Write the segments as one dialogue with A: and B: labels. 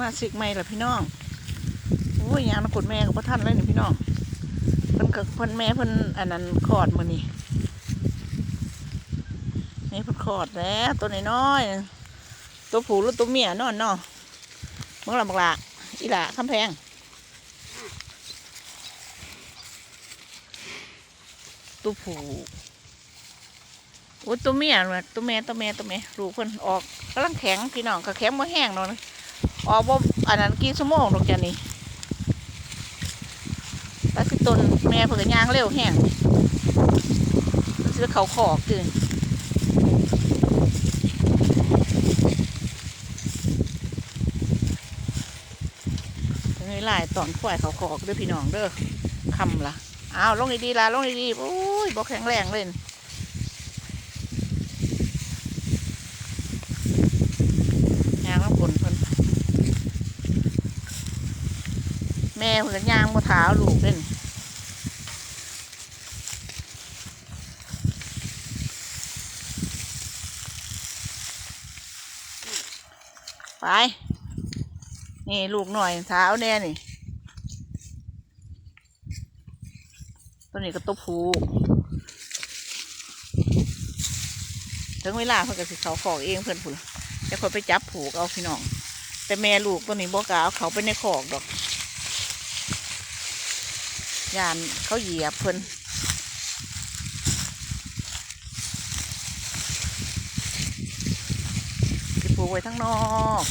A: มาสิกใหม่ละพี่น้องโอ้ยยางนักกดแม่กับพ่อท่านเลยนี่พี่น้องเพิ่นกับเพิ่นแม่เพิ่นอันนั้นคลอดมือนี่นี่เพิ่นคลอดแล้วตัวน้อยๆตัวผู้หรือตัวเมียนอนเนาะเมื่อไรบักละอีหละคำแพงตัวผู้โอ้ตัวเมียว่ะตัวแม่ตัวแม่ตัวแม่ลูกเพิ่นออกกำลังแข็งพี่น้องก็แข็งบ่แห้งเนาะ ออกบ่อันนั้นกี่ชั่วโมงดอกจ้ะนี่แล้วสิต้นแม่เพิ่นก็ย่างเร็วแห้งสิเขาขอกคือถึงเวลาตอนควายเขาขอกด้อพี่น้องเด้อคำละอ้าวลงดีๆละลงดีๆโอ้ยบ่แข็งแรงเลยางน้ำฝนเพิ่น แม่เพิ่นย่างบ่เท้าลูกเล่นไป นี่ลูกหน่อยเท้าแน่นี่ ตัวนี้ก็ตัวผูถึงเวลาเพิ่นก็สิเขาขอกเองเพิ่นพุ่นจะคนไปจับผูกเอาพี่น้อง แต่แม่ลูกตัวนี้บอกล้าเอาเขาไปในคอกดอก ยานเขาเหยียบเพิ่นไปผูกไว้ทั้งนอก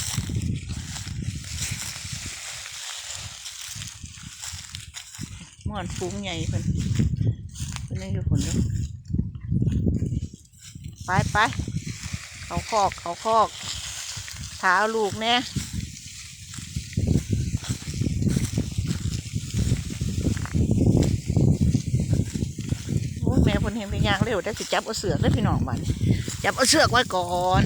A: ม่อนฟุ้งใหญ่เพิ่นเพิ่นยังอยู่ผลอยู่ไปไปเขาคอกเขาคอกเท้าลูกแน่โอ้ยแม่คน เห็นเป็นยางเร็วได้สิจับเอาเสือกได้พี่น้องบันจับเอาเสือกไว้ก่อน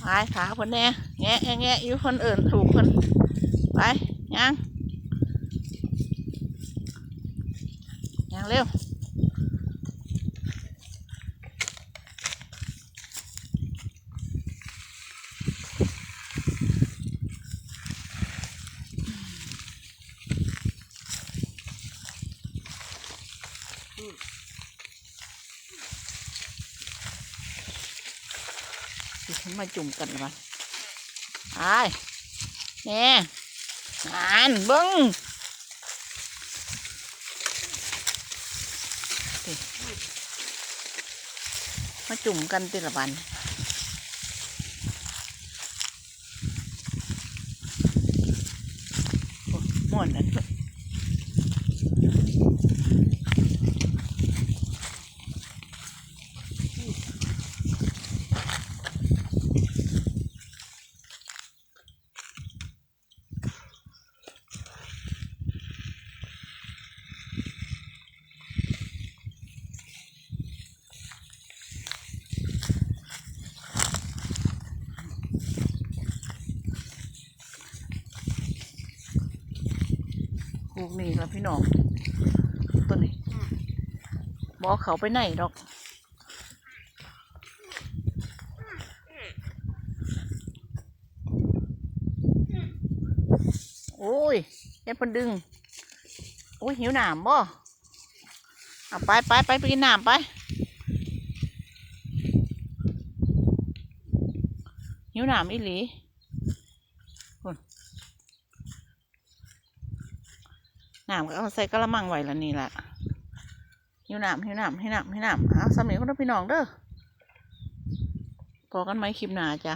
A: ไปขาคนแน่แงะแงะแงะอยู่คนอื่นถูกคนไปยังยังเร็ว สิฉันมาจุ่มกันละมันไอ้แน่อ่านบิ้งมาจุ่มกันติละบันโอ้ม่วนอัน ลูกนี่ละพี่น้องตัวนี้บอกเขาไปไหนดอกโอ้ยแค่เพิ่นดึง โอ้ยหิวหนามบ่เอาไปไปไปไปกินหนามไป หิวหนามอีหลีพุ่นห นามก็เอาใส่กระมังไว้แล้วนี่แหละหิวหนามหิวหนามหิวหนามหิวหนามเอาสามีคนพี่น้องเด้อพอกันไหมคลิปหน้าจ้ะ